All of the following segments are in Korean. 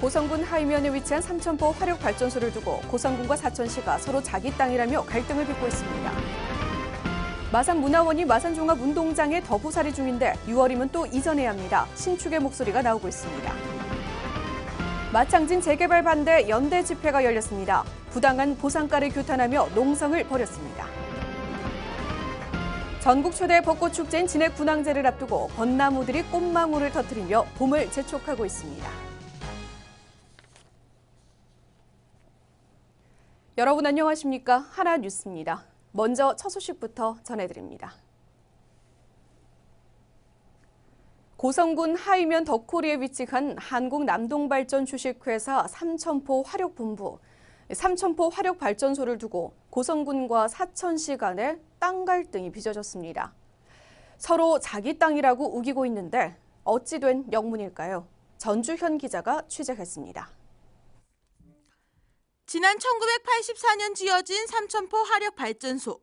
고성군 하이면에 위치한 삼천포 화력발전소를 두고 고성군과 사천시가 서로 자기 땅이라며 갈등을 빚고 있습니다. 마산 문화원이 마산 종합 운동장에 더부살이 중인데 6월이면 또 이전해야 합니다. 신축의 목소리가 나오고 있습니다. 마창진 재개발 반대 연대 집회가 열렸습니다. 부당한 보상가를 규탄하며 농성을 벌였습니다. 전국 최대 벚꽃 축제인 진해 군항제를 앞두고 벚나무들이 꽃망울을 터뜨리며 봄을 재촉하고 있습니다. 여러분 안녕하십니까? 하나 뉴스입니다. 먼저 첫 소식부터 전해드립니다. 고성군 하이면 덕코리에 위치한 한국남동발전 주식회사 삼천포 화력본부, 삼천포 화력발전소를 두고 고성군과 사천시 간의 땅 갈등이 빚어졌습니다. 서로 자기 땅이라고 우기고 있는데 어찌 된 영문일까요? 전주현 기자가 취재했습니다. 지난 1984년 지어진 삼천포 화력발전소.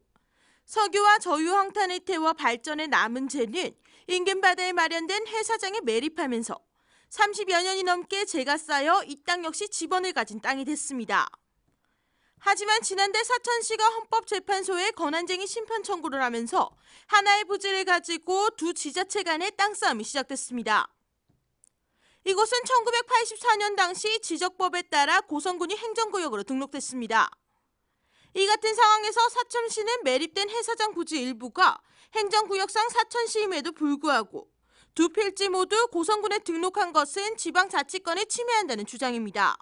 석유와 저유 황탄을 태워 발전에 남은 재는 인근 바다에 마련된 회사장에 매립하면서 30여 년이 넘게 재가 쌓여 이 땅 역시 지번을 가진 땅이 됐습니다. 하지만 지난달 사천시가 헌법재판소에 권한쟁의 심판 청구를 하면서 하나의 부지를 가지고 두 지자체 간의 땅 싸움이 시작됐습니다. 이곳은 1984년 당시 지적법에 따라 고성군이 행정구역으로 등록됐습니다. 이 같은 상황에서 사천시는 매립된 해사장 부지 일부가 행정구역상 사천시임에도 불구하고 두 필지 모두 고성군에 등록한 것은 지방자치권을 침해한다는 주장입니다.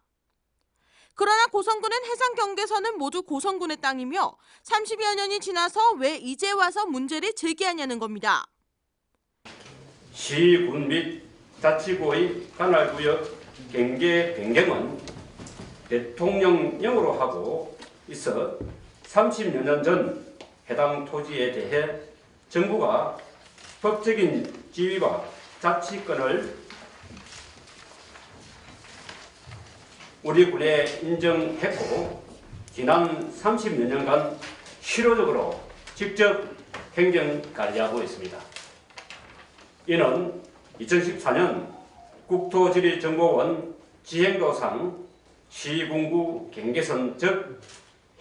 그러나 고성군은 해상 경계선은 모두 고성군의 땅이며 30여 년이 지나서 왜 이제 와서 문제를 제기하냐는 겁니다. 시군 및 자치구의 관할구역 경계 변경은 대통령령으로 하고 있어 30여 년 전 해당 토지에 대해 정부가 법적인 지위와 자치권을 우리 군에 인정했고 지난 30여 년간 실효적으로 직접 행정 관리하고 있습니다. 이는 2014년 국토지리정보원 지행도상 시군구 경계선 즉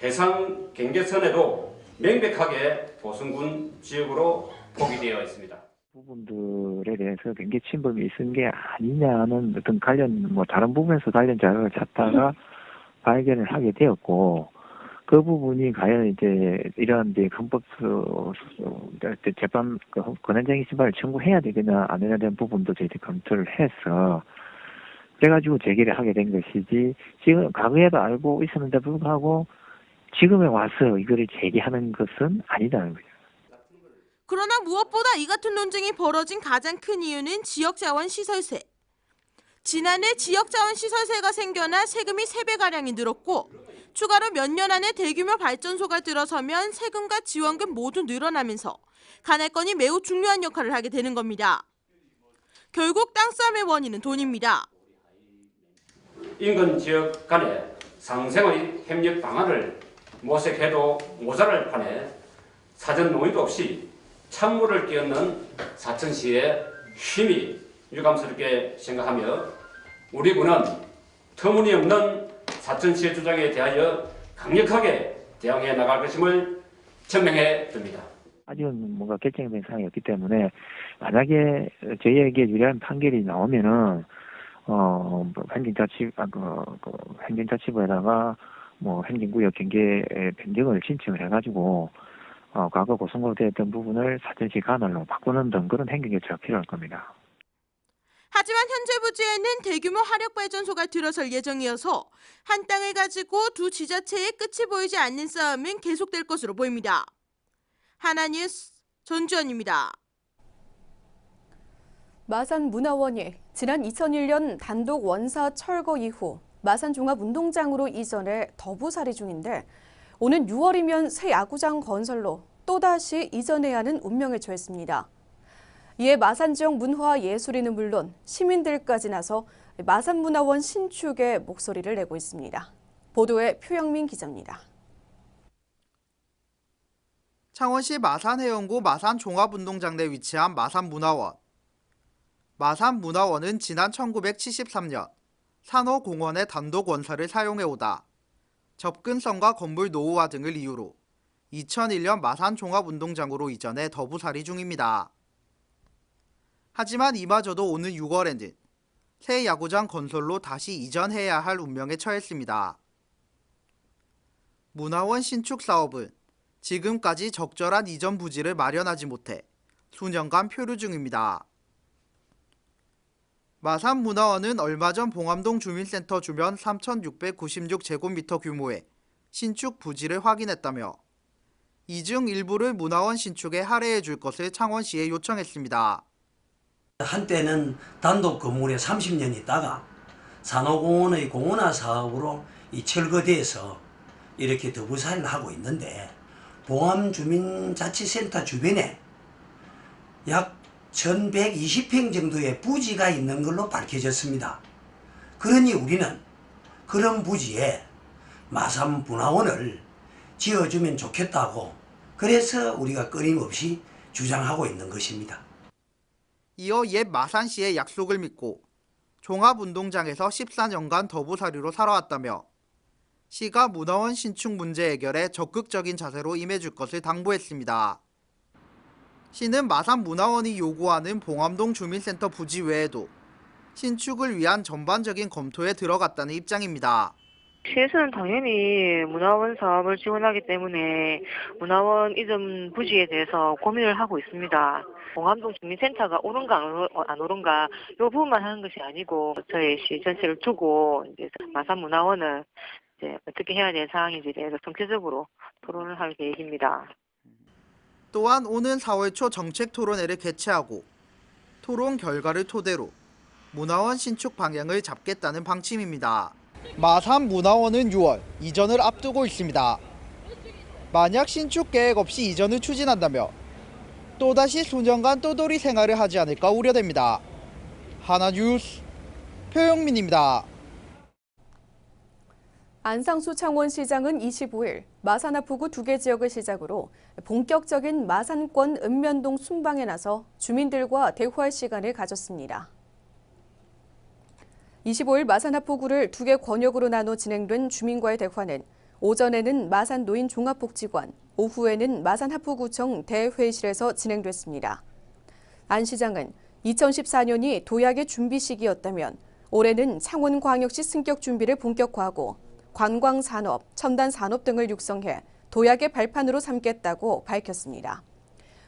해상 경계선에도 명백하게 보성군 지역으로 포기되어 있습니다. 부분들에 대해서 경계 침범이 있은 게 아니냐는 어떤 관련 뭐 다른 부분에서 관련 자료를 찾다가 발견을 하게 되었고 그 부분이 과연 이제 이러한 이제 헌법 수- 수- 재판 그 권한쟁의 심판을 청구해야 되겠냐 안 해야 되는 부분도 저희들이 검토를 해서 그래가지고 제기를 하게 된 것이지 지금 과거에도 알고 있었는데 불구하고 지금에 와서 이거를 제기하는 것은 아니다는 거죠. 그러나 무엇보다 이 같은 논쟁이 벌어진 가장 큰 이유는 지역자원 시설세. 지난해 지역자원 시설세가 생겨나 세금이 3배가량이 늘었고 추가로 몇 년 안에 대규모 발전소가 들어서면 세금과 지원금 모두 늘어나면서 간할건이 매우 중요한 역할을 하게 되는 겁니다. 결국 땅싸움의 원인은 돈입니다. 인근 지역 간의 상생의 협력 방안을 모색해도 모자랄 판에 사전 논의도 없이 찬물을 끼얹는 사천시의 힘이 유감스럽게 생각하며 우리 군은 터무니없는 사천시의 주장에 대하여 강력하게 대응해 나갈 것임을 천명해 둡니다. 아직은 뭔가 결정된 사항이 없기 때문에 만약에 저희에게 유리한 판결이 나오면은 어뭐 행정자치 아, 그, 그 행정자치부에다가 뭐 행정구역 경계 변경을 신청을 해가지고 어 과거 고성고되었던 부분을 사전시 관할로 바꾸는 등 그런 행정조치가 필요할 겁니다. 하지만 현재 부지에는 대규모 화력 발전소가 들어설 예정이어서 한 땅을 가지고 두 지자체의 끝이 보이지 않는 싸움은 계속될 것으로 보입니다. 하나뉴스 전주현입니다. 마산 문화원이 지난 2001년 단독 원사 철거 이후 마산 종합운동장으로 이전해 더부살이 중인데 오는 6월이면 새 야구장 건설로 또다시 이전해야 하는 운명에 처했습니다. 이에 마산 지역 문화와 예술인은 물론 시민들까지 나서 마산문화원 신축에 목소리를 내고 있습니다. 보도에 표영민 기자입니다. 창원시 마산해연구 마산 종합운동장 내 위치한 마산문화원. 마산문화원은 지난 1973년 산호공원의 단독 원사를 사용해오다 접근성과 건물 노후화 등을 이유로 2001년 마산 종합운동장으로 이전해 더부살이 중입니다. 하지만 이마저도 오는 6월에는 새 야구장 건설로 다시 이전해야 할 운명에 처했습니다. 문화원 신축 사업은 지금까지 적절한 이전 부지를 마련하지 못해 수년간 표류 중입니다. 마산문화원은 얼마 전 봉암동 주민센터 주변 3,696제곱미터 규모의 신축 부지를 확인했다며 이 중 일부를 문화원 신축에 할애해 줄 것을 창원시에 요청했습니다. 한때는 단독 건물에 30년 있다가 산호공원의 공원화 사업으로 이 철거돼서 이렇게 더부살이를 하고 있는데 봉암 주민자치센터 주변에 약 1120평 정도의 부지가 있는 걸로 밝혀졌습니다. 그러니 우리는 그런 부지에 마산 분화원을 지어주면 좋겠다고 그래서 우리가 끊임없이 주장하고 있는 것입니다. 이어 옛 마산시의 약속을 믿고 종합운동장에서 14년간 더부살이로 살아왔다며 시가 문화원 신축 문제 해결에 적극적인 자세로 임해줄 것을 당부했습니다. 시는 마산 문화원이 요구하는 봉암동 주민센터 부지 외에도 신축을 위한 전반적인 검토에 들어갔다는 입장입니다. 시에서는 당연히 문화원 사업을 지원하기 때문에 문화원 이전 부지에 대해서 고민을 하고 있습니다. 봉암동 주민센터가 옳은가 안 옳- 안 옳은가 이 부분만 하는 것이 아니고 저희 시 전체를 두고 이제 마산 문화원을 이제 어떻게 해야 될 상황인지에 대해서 전체적으로 토론을 할 계획입니다. 또한 오는 4월 초 정책 토론회를 개최하고 토론 결과를 토대로 문화원 신축 방향을 잡겠다는 방침입니다. 마산 문화원은 6월 이전을 앞두고 있습니다. 만약 신축 계획 없이 이전을 추진한다며 또다시 수년간 떠돌이 생활을 하지 않을까 우려됩니다. 하나뉴스 표영민입니다. 안상수 창원시장은 25일 마산 하포구 두 개 지역을 시작으로 본격적인 마산권 읍면동 순방에 나서 주민들과 대화할 시간을 가졌습니다. 25일 마산 하포구를 두 개 권역으로 나눠 진행된 주민과의 대화는 오전에는 마산 노인 종합복지관, 오후에는 마산 하포구청 대회의실에서 진행됐습니다. 안 시장은 2014년이 도약의 준비 시기였다면 올해는 창원광역시 승격 준비를 본격화하고 관광산업, 첨단산업 등을 육성해 도약의 발판으로 삼겠다고 밝혔습니다.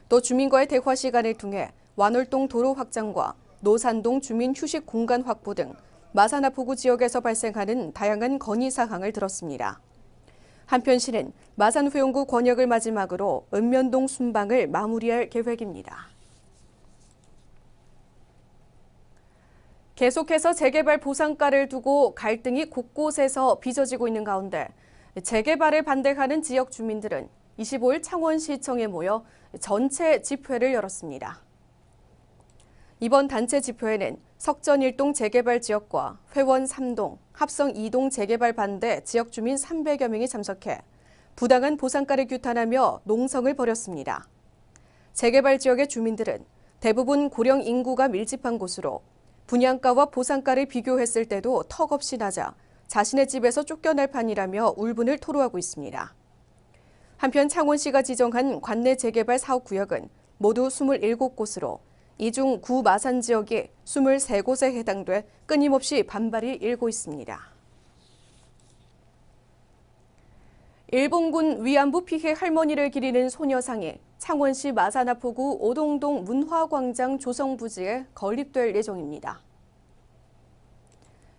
또 주민과의 대화 시간을 통해 완월동 도로 확장과 노산동 주민 휴식 공간 확보 등 마산하포구 지역에서 발생하는 다양한 건의 사항을 들었습니다. 한편 시는 마산 회원구 권역을 마지막으로 읍면동 순방을 마무리할 계획입니다. 계속해서 재개발 보상가를 두고 갈등이 곳곳에서 빚어지고 있는 가운데 재개발을 반대하는 지역 주민들은 25일 창원시청에 모여 전체 집회를 열었습니다. 이번 단체 집회에는 석전 1동 재개발 지역과 회원 3동, 합성 2동 재개발 반대 지역 주민 300여 명이 참석해 부당한 보상가를 규탄하며 농성을 벌였습니다. 재개발 지역의 주민들은 대부분 고령 인구가 밀집한 곳으로 분양가와 보상가를 비교했을 때도 턱없이 낮아 자신의 집에서 쫓겨날 판이라며 울분을 토로하고 있습니다. 한편 창원시가 지정한 관내 재개발 사업 구역은 모두 27곳으로 이 중 구마산 지역이 23곳에 해당돼 끊임없이 반발이 일고 있습니다. 일본군 위안부 피해 할머니를 기리는 소녀상이 창원시 마산하포구 오동동 문화광장 조성 부지에 건립될 예정입니다.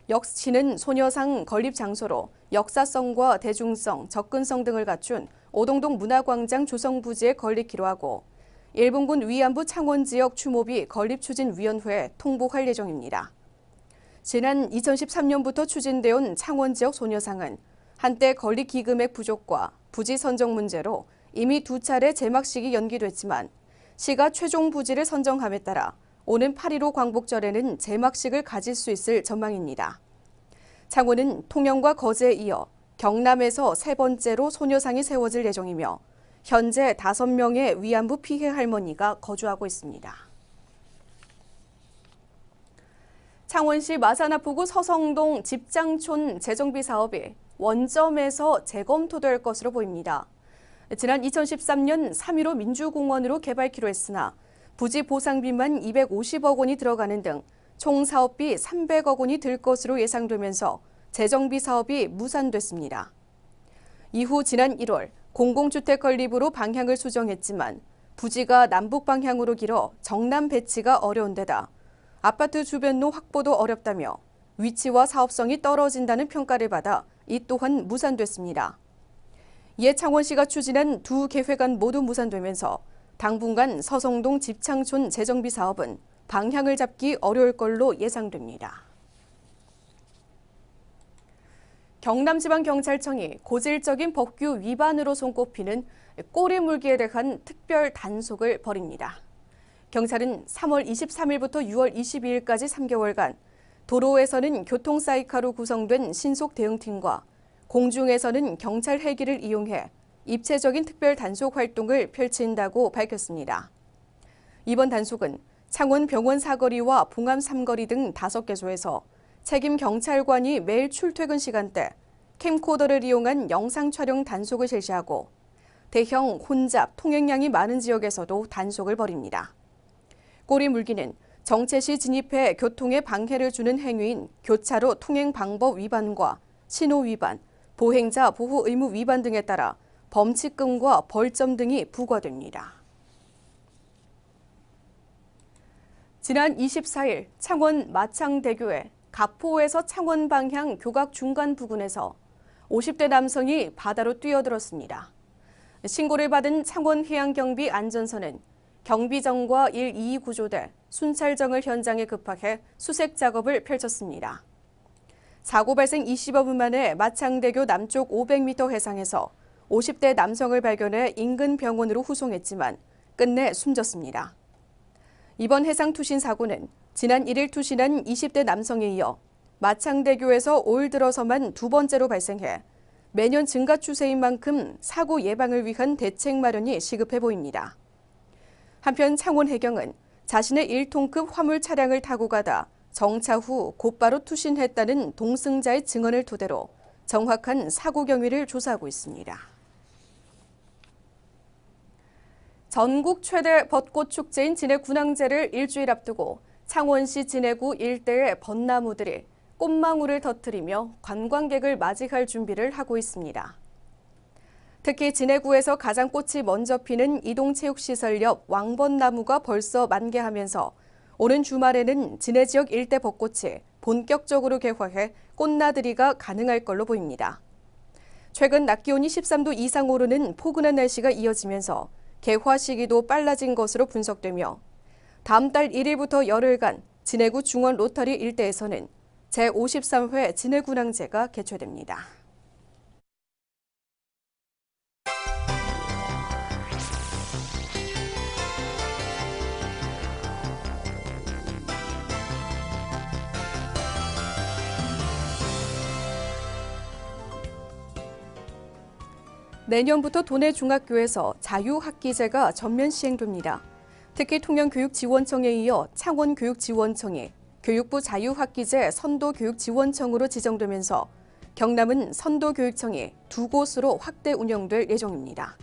역시는 소녀상 건립 장소로 역사성과 대중성, 접근성 등을 갖춘 오동동 문화광장 조성 부지에 건립기로 하고 일본군 위안부 창원 지역 추모비 건립추진위원회에 통보할 예정입니다. 지난 2013년부터 추진되어 온 창원 지역 소녀상은 한때 건립 기금액 부족과 부지 선정 문제로 이미 두 차례 제막식이 연기됐지만 시가 최종 부지를 선정함에 따라 오는 8.15 광복절에는 제막식을 가질 수 있을 전망입니다. 창원은 통영과 거제에 이어 경남에서 세 번째로 소녀상이 세워질 예정이며 현재 5명의 위안부 피해 할머니가 거주하고 있습니다. 창원시 마산아포구 서성동 집장촌 재정비 사업이 원점에서 재검토될 것으로 보입니다. 지난 2013년 3.15 민주공원으로 개발키로 했으나 부지 보상비만 250억 원이 들어가는 등 총 사업비 300억 원이 들 것으로 예상되면서 재정비 사업이 무산됐습니다. 이후 지난 1월 공공주택 건립으로 방향을 수정했지만 부지가 남북 방향으로 길어 정남 배치가 어려운 데다 아파트 주변로 확보도 어렵다며 위치와 사업성이 떨어진다는 평가를 받아 이 또한 무산됐습니다. 이에 창원시가 추진한 두 계획안 모두 무산되면서 당분간 서성동 집창촌 재정비 사업은 방향을 잡기 어려울 걸로 예상됩니다. 경남지방경찰청이 고질적인 법규 위반으로 손꼽히는 꼬리 물기에 대한 특별 단속을 벌입니다. 경찰은 3월 23일부터 6월 22일까지 3개월간 도로에서는 교통 사이카로 구성된 신속 대응팀과 공중에서는 경찰 헬기를 이용해 입체적인 특별 단속 활동을 펼친다고 밝혔습니다. 이번 단속은 창원 병원 사거리와 봉암 삼거리 등 5개 소에서 책임 경찰관이 매일 출퇴근 시간대 캠코더를 이용한 영상 촬영 단속을 실시하고 대형 혼잡 통행량이 많은 지역에서도 단속을 벌입니다. 꼬리 물기는 정체 시 진입해 교통에 방해를 주는 행위인 교차로 통행 방법 위반과 신호 위반, 보행자 보호 의무 위반 등에 따라 범칙금과 벌점 등이 부과됩니다. 지난 24일 창원 마창대교에 가포에서 창원 방향 교각 중간 부근에서 50대 남성이 바다로 뛰어들었습니다. 신고를 받은 창원 해양경비 안전선은 경비정과 1, 2 구조대, 순찰정을 현장에 급파해 수색 작업을 펼쳤습니다. 사고 발생 20여 분 만에 마창대교 남쪽 500m 해상에서 50대 남성을 발견해 인근 병원으로 후송했지만 끝내 숨졌습니다. 이번 해상 투신 사고는 지난 1일 투신한 20대 남성에 이어 마창대교에서 올 들어서만 두 번째로 발생해 매년 증가 추세인 만큼 사고 예방을 위한 대책 마련이 시급해 보입니다. 한편 창원 해경은 자신의 1톤급 화물 차량을 타고 가다 정차 후 곧바로 투신했다는 동승자의 증언을 토대로 정확한 사고 경위를 조사하고 있습니다. 전국 최대 벚꽃 축제인 진해 군항제를 일주일 앞두고 창원시 진해구 일대의 벚나무들이 꽃망울을 터뜨리며 관광객을 맞이할 준비를 하고 있습니다. 특히 진해구에서 가장 꽃이 먼저 피는 이동체육시설 옆 왕벚나무가 벌써 만개하면서 오는 주말에는 진해 지역 일대 벚꽃이 본격적으로 개화해 꽃나들이가 가능할 걸로 보입니다. 최근 낮 기온이 13도 이상 오르는 포근한 날씨가 이어지면서 개화 시기도 빨라진 것으로 분석되며 다음 달 1일부터 열흘간 진해구 중원 로터리 일대에서는 제53회 진해군항제가 개최됩니다. 내년부터 도내 중학교에서 자유학기제가 전면 시행됩니다. 특히 통영교육지원청에 이어 창원교육지원청이 교육부 자유학기제 선도교육지원청으로 지정되면서 경남은 선도교육청이 두 곳으로 확대 운영될 예정입니다.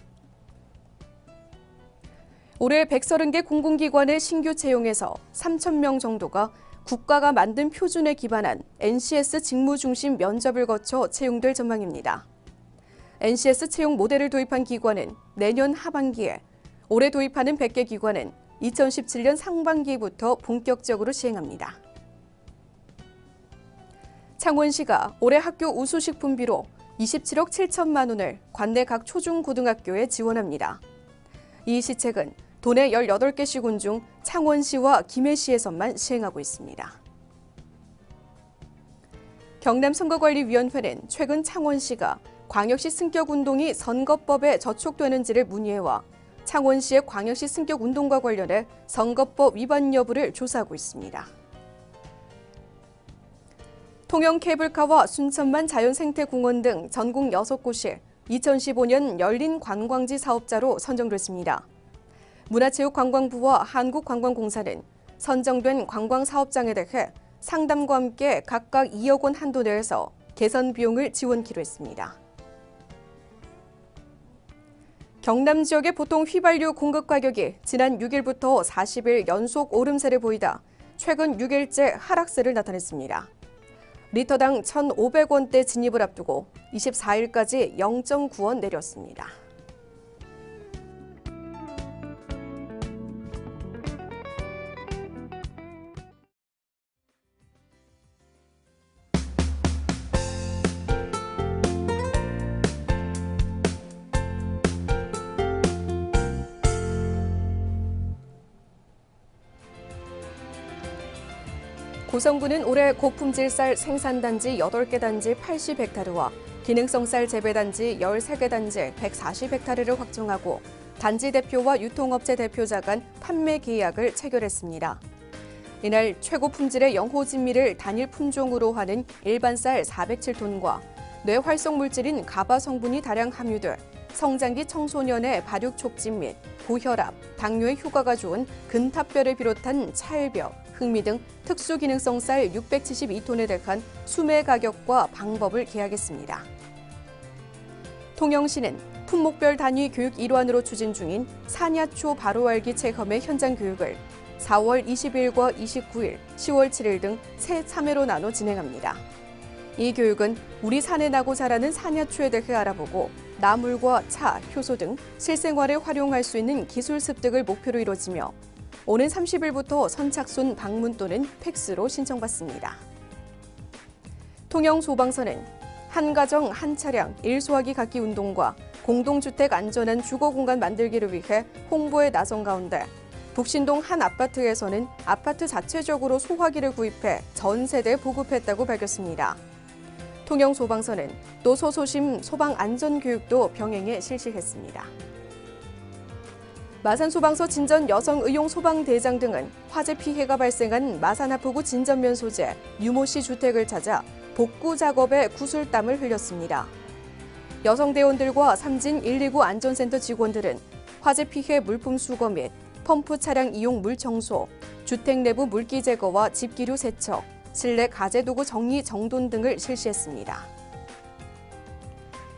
올해 130개 공공기관의 신규 채용에서 3천 명 정도가 국가가 만든 표준에 기반한 NCS 직무 중심 면접을 거쳐 채용될 전망입니다. NCS 채용 모델을 도입한 기관은 내년 하반기에, 올해 도입하는 100개 기관은 2017년 상반기부터 본격적으로 시행합니다. 창원시가 올해 학교 우수식품비로 27억 7천만 원을 관내 각 초중고등학교에 지원합니다. 이 시책은 도내 18개 시군 중 창원시와 김해시에서만 시행하고 있습니다. 경남선거관리위원회는 최근 창원시가 광역시 승격운동이 선거법에 저촉되는지를 문의해와 창원시의 광역시 승격운동과 관련해 선거법 위반 여부를 조사하고 있습니다. 통영 케이블카와 순천만 자연생태공원 등 전국 6곳이 2015년 열린 관광지 사업자로 선정됐습니다. 문화체육관광부와 한국관광공사는 선정된 관광사업장에 대해 상담과 함께 각각 2억 원 한도 내에서 개선 비용을 지원키로 했습니다. 경남 지역의 보통 휘발유 공급 가격이 지난 6일부터 40일 연속 오름세를 보이다 최근 6일째 하락세를 나타냈습니다. 리터당 1,500원대 진입을 앞두고 24일까지 0.9원 내렸습니다. 고성군은 올해 고품질 쌀 생산단지 8개 단지 80헥타르와 기능성 쌀 재배단지 13개 단지 140헥타르를 확정하고 단지 대표와 유통업체 대표자 간 판매 계약을 체결했습니다. 이날 최고 품질의 영호진미를 단일 품종으로 하는 일반 쌀 407톤과 뇌활성 물질인 가바 성분이 다량 함유돼 성장기 청소년의 발육 촉진 및 고혈압, 당뇨에 효과가 좋은 근탑별을 비롯한 찰벽, 흑미 등 특수 기능성 쌀 672톤에 대한 수매 가격과 방법을 계약했습니다. 통영시는 품목별 단위 교육 일환으로 추진 중인 산야초 바로 알기 체험의 현장 교육을 4월 20일과 29일, 10월 7일 등세 참회로 나눠 진행합니다. 이 교육은 우리 산에 나고 자라는 산야초에 대해 알아보고 나물과 차, 효소 등 실생활에 활용할 수 있는 기술 습득을 목표로 이뤄지며 오는 30일부터 선착순 방문 또는 팩스로 신청받습니다. 통영 소방서는 한 가정 한 차량 일소화기 갖기 운동과 공동주택 안전한 주거 공간 만들기를 위해 홍보에 나선 가운데 북신동 한 아파트에서는 아파트 자체적으로 소화기를 구입해 전 세대에 보급했다고 밝혔습니다. 통영 소방서는 또 소소심 소방 안전 교육도 병행해 실시했습니다. 마산소방서 진전 여성 의용 소방대장 등은 화재 피해가 발생한 마산 하포구 진전면 소재 유모 씨 주택을 찾아 복구 작업에 구슬땀을 흘렸습니다. 여성 대원들과 삼진 129 안전센터 직원들은 화재 피해 물품 수거 및 펌프 차량 이용 물 청소, 주택 내부 물기 제거와 집기류 세척, 실내 가재 도구 정리 정돈 등을 실시했습니다.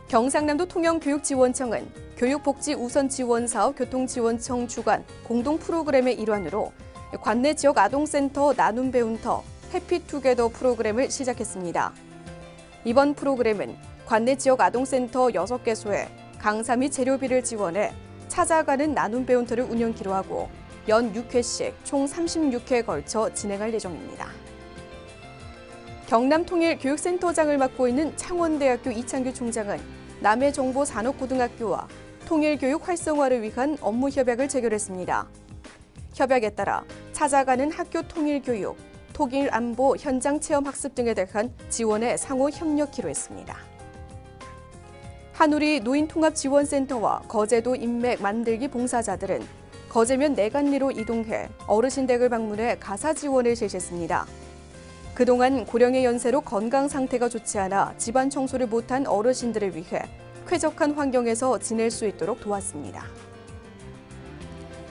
경상남도 통영교육지원청은 교육복지 우선 지원 사업 교통지원청 주관 공동 프로그램의 일환으로 관내 지역 아동센터 나눔 배운터 해피투게더 프로그램을 시작했습니다. 이번 프로그램은 관내 지역 아동센터 6개소에 강사 및 재료비를 지원해 찾아가는 나눔 배운터를 운영키로 하고 연 6회씩 총 36회에 걸쳐 진행할 예정입니다. 경남통일교육센터장을 맡고 있는 창원대학교 이창규 총장은 남해정보산업고등학교와 통일교육 활성화를 위한 업무 협약을 체결했습니다. 협약에 따라 찾아가는 학교 통일교육, 통일 안보 현장 체험 학습 등에 대한 지원에 상호 협력키로 했습니다. 한우리 노인통합지원센터와 거제도 인맥 만들기 봉사자들은 거제면 내간리로 이동해 어르신 댁을 방문해 가사 지원을 실시했습니다. 그동안 고령의 연세로 건강 상태가 좋지 않아 집안 청소를 못한 어르신들을 위해 쾌적한 환경에서 지낼 수 있도록 도왔습니다.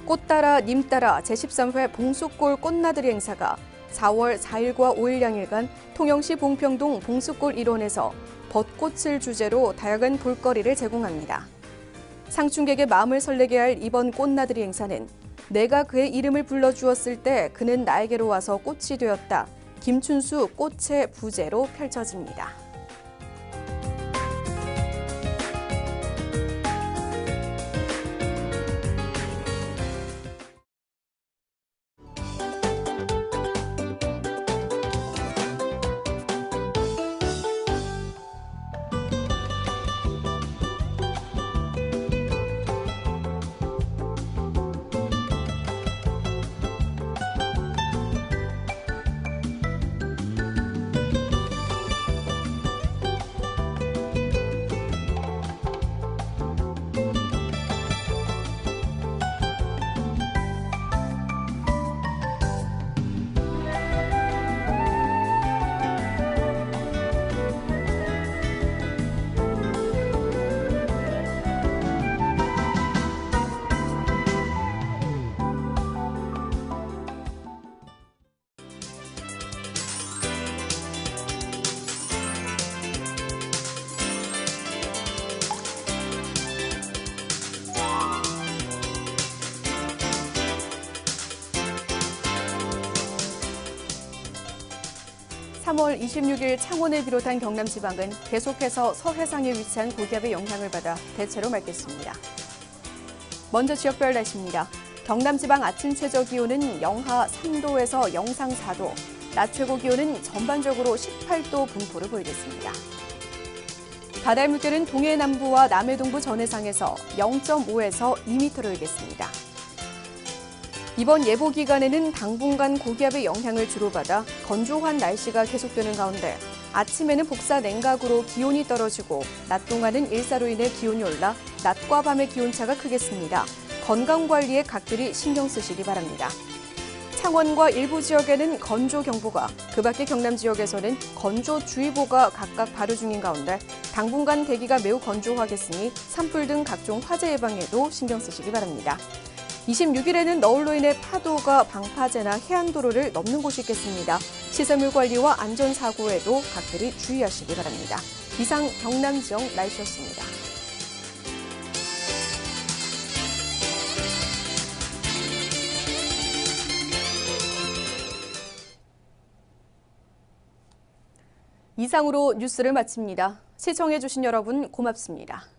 꽃 따라 님 따라 제13회 봉수골 꽃나들이 행사가 4월 4일과 5일 양일간 통영시 봉평동 봉수골 일원에서 벚꽃을 주제로 다양한 볼거리를 제공합니다. 상충객의 마음을 설레게 할 이번 꽃나들이 행사는 내가 그의 이름을 불러주었을 때 그는 나에게로 와서 꽃이 되었다. 김춘수 꽃의 부제로 펼쳐집니다. 3월 26일 창원을 비롯한 경남 지방은 계속해서 서해상에 위치한 고기압의 영향을 받아 대체로 맑겠습니다. 먼저 지역별 날씨입니다. 경남 지방 아침 최저 기온은 영하 3도에서 영상 4도, 낮 최고 기온은 전반적으로 18도 분포를 보이겠습니다. 바다의 물결은 동해 남부와 남해 동부 전해상에서 0.5에서 2m를 일겠습니다. 이번 예보 기간에는 당분간 고기압의 영향을 주로 받아 건조한 날씨가 계속되는 가운데 아침에는 복사 냉각으로 기온이 떨어지고 낮 동안은 일사로 인해 기온이 올라 낮과 밤의 기온차가 크겠습니다. 건강 관리에 각별히 신경 쓰시기 바랍니다. 창원과 일부 지역에는 건조 경보가, 그 밖에 경남 지역에서는 건조 주의보가 각각 발효 중인 가운데 당분간 대기가 매우 건조하겠으니 산불 등 각종 화재 예방에도 신경 쓰시기 바랍니다. 26일에는 너울로 인해 파도가 방파제나 해안도로를 넘는 곳이 있겠습니다. 시설물 관리와 안전사고에도 각별히 주의하시기 바랍니다. 이상 경남 지역 날씨였습니다. 이상으로 뉴스를 마칩니다. 시청해주신 여러분 고맙습니다.